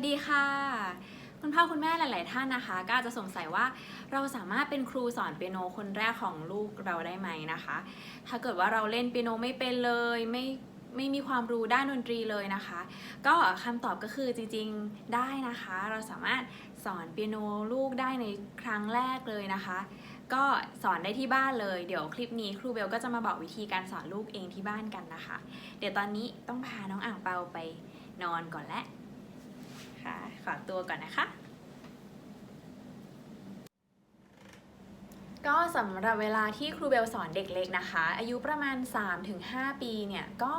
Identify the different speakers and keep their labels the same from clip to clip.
Speaker 1: วัสดีค่ะ คุณพ่อคุณแม่หลาย ๆ ท่านนะคะ ก็อาจจะสงสัยว่าเราสามารถเป็นครูสอนเปียโนคนแรกของลูกเราได้ไหมนะคะ ถ้าเกิดว่าเราเล่นเปียโนไม่เป็นเลยไม่ไม่มีความรู้ด้านดนตรีเลยนะคะ ก็คำตอบก็คือจริงๆได้นะคะ เราสามารถสอนเปียโนลูกได้ในครั้งแรกเลยนะคะ ก็สอนได้ที่บ้านเลย เดี๋ยวคลิปนี้ครูเบลก็จะมาบอกวิธีการสอนลูกเองที่บ้านกันนะคะ เดี๋ยวตอนนี้ต้องพาน้องอ่างเปาไปนอนก่อนและ ค่ะขอตัวก่อนนะคะ ก็สำหรับเวลาที่ครูเบลสอนเด็กเล็กนะคะ อายุประมาณ 3-5 ปีเนี่ยก็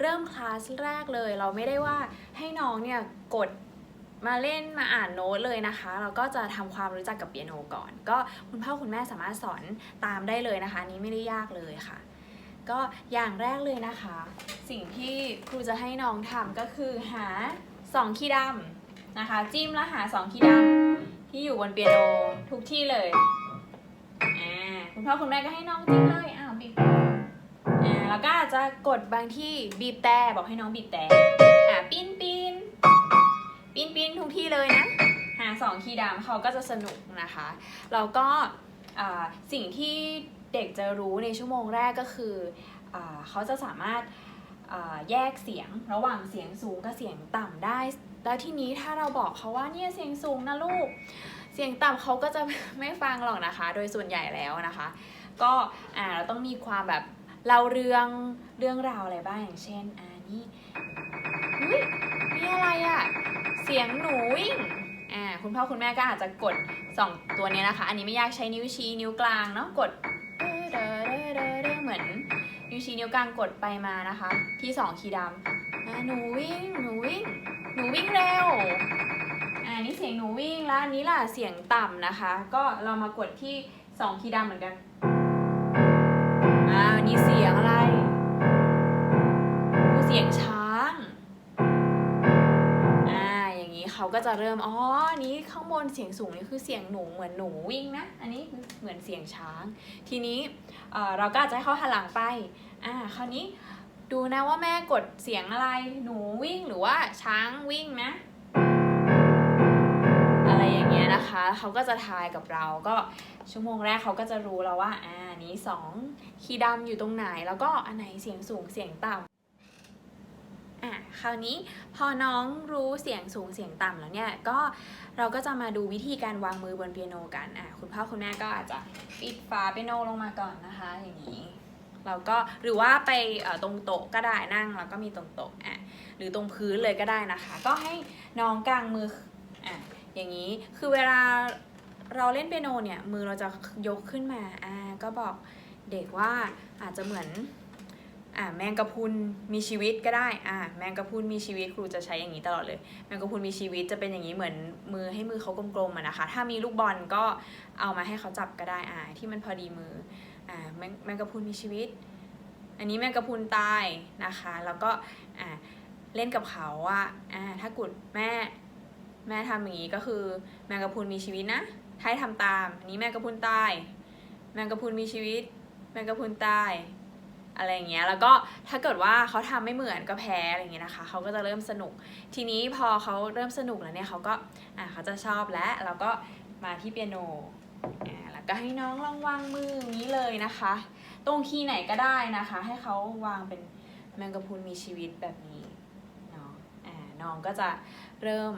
Speaker 1: เริ่มคลาสแรกเลย เราไม่ได้ว่าให้น้องเนี่ยกดมาเล่นมาอ่านโน้ตเลยนะคะ เราก็จะทำความรู้จักกับเปียโนก่อน ก็คุณพ่อคุณแม่สามารถสอนตามได้เลยนะคะนนี้ไม่ได้ยากเลยค่ะ ก็อย่างแรกเลยนะคะ สิ่งที่ครูจะให้น้องทำก็คือหา 2ขีย์ดำนะคะ จิ้มแล้วหา2ขีย์ดำที่อยู่บนเปียโนทุกที่เลยอ่าคุณพ่อคุณแม่ก็ให้น้องจิ้มเลยอ้าวบีบอ่าแล้วก็อาจจะกดบางที่บีบแต่บอกให้น้องบีบแต่อ่าปิ้นปิ้นปิ้นปิ้นทุกที่เลยนะหา 2 คีย์ดำเขาก็จะสนุกนะคะแล้วก็อ่าสิ่งที่เด็กจะรู้ในชั่วโมงแรกก็คืออาเขาจะสามารถ แยกเสียงระหว่างเสียงสูงกับเสียงต่ำได้ แล้วทีนี้ถ้าเราบอกเขาว่าเนี่ยเสียงสูงนะลูก เสียงต่ำเขาก็จะไม่ฟังหรอกนะคะ โดยส่วนใหญ่แล้วนะคะ ก็อ่าเราต้องมีความแบบเล่าเรื่องเรื่องราวอะไรบ้างอย่างเช่นอ่านี่เฮ้ยนี่อะไรอะเสียงหนูวิ่งอ่าคุณพ่อคุณแม่ก็อาจจะกดสองตัวนี้นะคะ อันนี้ไม่ยากใช้นิ้วชี้นิ้วกลางเนาะกดเหมือน นิ้วชี้นิ้วกลางกดไปมานะคะ ที่สองคีย์ดำหนูวิ่งหนูวิ่งหนูวิ่งเร็วอ่านี่เสียงหนูวิ่งแล้วอันนี้ล่ะเสียงต่ำนะคะ ก็เรามากดที่สองคีย์ดำเหมือนกันอ่านี่เสียงอะไร เขาก็จะเริ่มอ๋อนี้ข้างบนเสียงสูงนี่คือเสียงหนูเหมือนหนูวิ่งนะ อันนี้เหมือนเสียงช้าง ทีนี้เราก็อาจจะให้เขาหันหลังไปอ่าคราวนี้ดูนะว่าแม่กดเสียงอะไรหนูวิ่งหรือว่าช้างวิ่งนะอะไรอย่างเงี้ยนะคะเขาก็จะทายกับเราก็ชั่วโมงแรกเขาก็จะรู้แล้วว่าอ่านี้สองคีย์ดำอยู่ตรงไหน แล้วก็อันไหนเสียงสูงเสียงต่ำ อะคราวนี้พอน้องรู้เสียงสูงเสียงต่ำแล้วเนี่ยก็เราก็จะมาดูวิธีการวางมือบนเปียโนกันอะคุณพ่อคุณแม่ก็อาจจะปิดฝาเปียโนลงมาก่อนนะคะอย่างนี้เราก็หรือว่าไปตรงโต๊ะก็ได้นั่งแล้วก็มีตรงโต๊ะอะหรือตรงพื้นเลยก็ได้นะคะ ก็ให้น้องกางมืออะอย่างนี้คือเวลาเราเล่นเปียโนเนี่ยมือเราจะยกขึ้นมาอ่าก็บอกเด็กว่าอาจจะเหมือน อ่าแมงกะพุนมีชีวิตก็ได้อ่าแมงกะพุนมีชีวิตครูจะใช้อย่างนี้ตลอดเลย แมงกะพุนมีชีวิตจะเป็นอย่างนี้เหมือนมือให้มือเขากลมๆนะคะ ถ้ามีลูกบอลก็เอามาให้เขาจับก็ได้อ่าที่มันพอดีมืออ่าแมงแมงกะพุนมีชีวิต อันนี้แมงกะพุนตายนะคะ แล้วก็อ่าเล่นกับเขาว่าอ่าถ้ากุดแม่แม่ทำอย่างนี้ก็คือแมงกะพุนมีชีวิตนะให้ทำตามอันนี้แมงกะพุนตาย แมงกะพุนมีชีวิต แมงกะพุนตาย อะไรเงี้ยแล้วก็ถ้าเกิดว่าเขาทำไม่เหมือนก็แพ้อะไรเงี้ยนะคะเขาก็จะเริ่มสนุก ทีนี้พอเขาเริ่มสนุกแล้วเนี่ยเขาก็อ่าเขาจะชอบแล้วแล้วก็มาที่เปียโนอ่าแล้วก็ให้น้องลองวางมืออย่างนี้เลยนะคะ ตรงคีย์ไหนก็ได้นะคะ ให้เขาวางเป็นแมงกะพรุนมีชีวิตแบบนี้เนาะอ่าน้องก็จะเริ่ม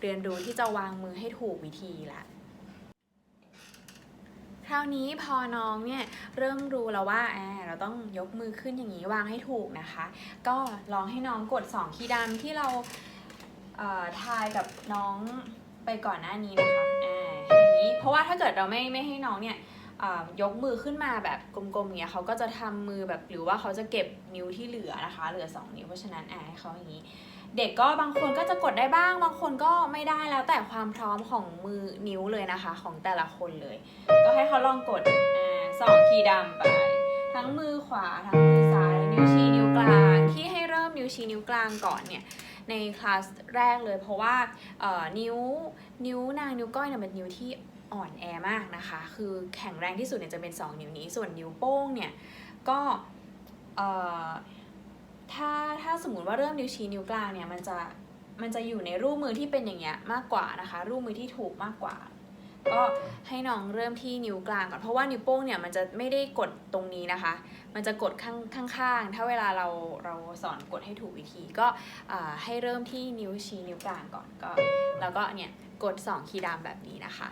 Speaker 1: เรียนรู้ที่จะวางมือให้ถูกวิธีละ คราวนี้พอน้องเนี่ยเริ่มรู้แล้วว่าอ่าเราต้องยกมือขึ้นอย่างนี้วางให้ถูกนะคะ ก็ลองให้น้องกด 2 คีย์ดำที่เราเอ่อทายกับน้องไปก่อนหน้านี้นะคะอ่าอย่างนี้เพราะว่าถ้าเกิดเราไม่ไม่ให้น้องเนี่ยยกมือขึ้นมาแบบกลมๆอย่างเงี้ยเขาก็จะทำมือแบบหรือว่าเขาจะเก็บนิ้วที่เหลือนะคะ เหลือ 2 นิ้วเพราะฉะนั้นอ่าให้เขาอย่างนี้ เด็กก็บางคนก็จะกดได้บ้าง บางคนก็ไม่ได้แล้วแต่ความพร้อมของมือนิ้วเลยนะคะ ของแต่ละคนเลย ก็ให้เขาลองกดอสองคีย์ดำไป ทั้งมือขวาทั้งมือซ้ายนิ้วชี้นิ้วกลางที่ให้เริ่มนิ้วชี้นิ้วกลางก่อนเนี่ยในคลาสแรกเลย เพราะว่านิ้วนิ้วนางนิ้วก้อยเนี่ยเป็นนิ้วที่อ่อนแอมากนะคะ คือแข็งแรงที่สุดเนี่ยจะเป็น 2 นิ้วนี้ ส่วนนิ้วโป้งเนี่ยก็เถ้าถ้าสมมติว่าเริ่มนิ้วชี้นิ้วกลางเนี่ยมันจะมันจะอยู่ในรูปมือที่เป็นอย่างเงี้ยมากกว่านะคะ รูปมือที่ถูกมากกว่า ก็ให้น้องเริ่มที่นิ้วกลางก่อนเพราะว่านิ้วโป้งเนี่ยมันจะไม่ได้กดตรงนี้นะคะ มันจะกดข้างข้างๆถ้าเวลาเราเราสอนกดให้ถูกวิธีก็ให้เริ่มที่นิ้วชี้นิ้วกลางก่อนก็ แล้วก็เนี่ยกด2คีย์ดามแบบนี้นะคะ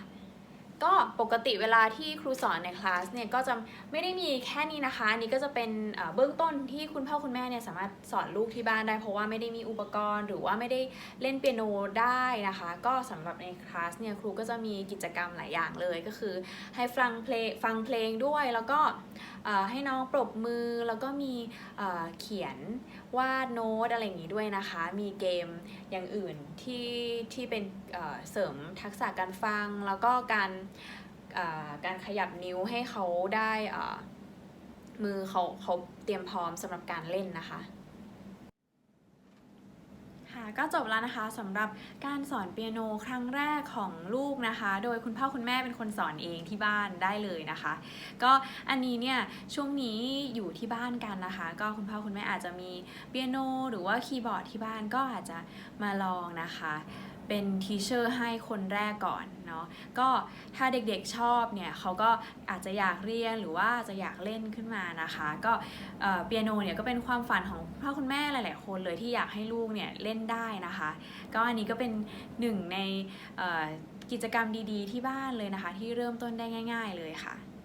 Speaker 1: ก็ปกติเวลาที่ครูสอนในคลาสเนี่ยก็จะไม่ได้มีแค่นี้นะคะ อันนี้ก็จะเป็นเบื้องต้นที่คุณพ่อคุณแม่เนี่ยสามารถสอนลูกที่บ้านได้ เพราะว่าไม่ได้มีอุปกรณ์ หรือว่าไม่ได้เล่นเปียโนได้นะคะ ก็สำหรับในคลาสเนี่ยครูก็จะมีกิจกรรมหลายอย่างเลย ก็คือให้ฟังเพลงฟังเพลงด้วย แล้วก็ให้น้องปรบมือแล้วก็มีเขียน วาดโน้ตอะไรอย่างนี้ด้วยนะคะ มีเกมอย่างอื่นที่ที่เป็นเสริมทักษะการฟัง แล้วก็การการขยับนิ้วให้เขาได้มือเขาเขาเตรียมพร้อมสำหรับการเล่นนะคะ ค่ะก็จบแล้วนะคะสำหรับการสอนเปียโนครั้งแรกของลูกนะคะ โดยคุณพ่อคุณแม่เป็นคนสอนเองที่บ้านได้เลยนะคะ ก็อันนี้เนี่ยช่วงนี้อยู่ที่บ้านกันนะคะ ก็คุณพ่อคุณแม่อาจจะมีเปียโน หรือว่าคีย์บอร์ดที่บ้านก็อาจจะมาลองนะคะ เป็นทีเชอร์ให้คนแรกก่อนเนาะก็ถ้าเด็กๆชอบเนี่ยเขาก็อาจจะอยากเรียนหรือว่าจะอยากเล่นขึ้นมานะคะ ก็เปียโนเนี่ยก็เป็นความฝันของพ่อคุณแม่หลายๆคนเลยที่อยากให้ลูกเนี่ยเล่นได้นะคะ ก็อันนี้ก็เป็นหนึ่งในกิจกรรมดีๆที่บ้านเลยนะคะ ที่เริ่มต้นได้ง่าย ๆเลยค่ะ